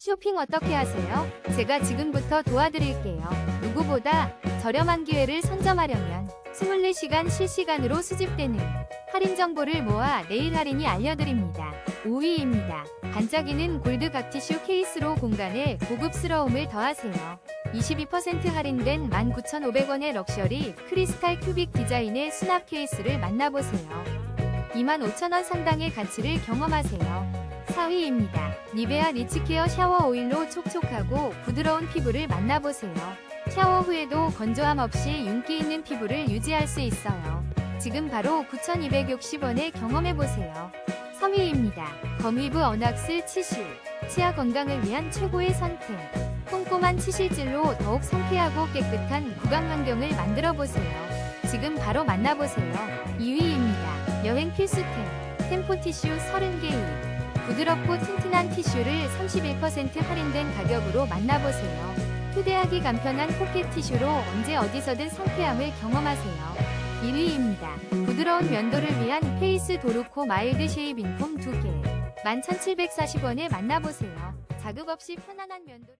쇼핑 어떻게 하세요? 제가 지금부터 도와드릴게요. 누구보다 저렴한 기회를 선점하려면 24시간 실시간으로 수집되는 할인 정보를 모아 내일 할인이 알려드립니다. 5위입니다. 반짝이는 골드 각티슈 케이스로 공간에 고급스러움을 더하세요. 22% 할인된 19,500원의 럭셔리 크리스탈 큐빅 디자인의 수납 케이스를 만나보세요. 25,000원 상당의 가치를 경험하세요. 4위입니다. 니베아 리치케어 샤워 오일로 촉촉하고 부드러운 피부를 만나보세요. 샤워 후에도 건조함 없이 윤기 있는 피부를 유지할 수 있어요. 지금 바로 9,260원에 경험해보세요. 3위입니다. 거미브 어낙스 치실. 치아 건강을 위한 최고의 선택. 꼼꼼한 치실질로 더욱 상쾌하고 깨끗한 구강 환경을 만들어보세요. 지금 바로 만나보세요. 2위입니다. 여행 필수템. 템포티슈 30개입. 부드럽고 튼튼한 티슈를 31% 할인된 가격으로 만나보세요. 휴대하기 간편한 포켓 티슈로 언제 어디서든 상쾌함을 경험하세요. 1위입니다. 부드러운 면도를 위한 페이스 도르코 마일드 쉐이빙 폼 2개. 11,740원에 만나보세요. 자극 없이 편안한 면도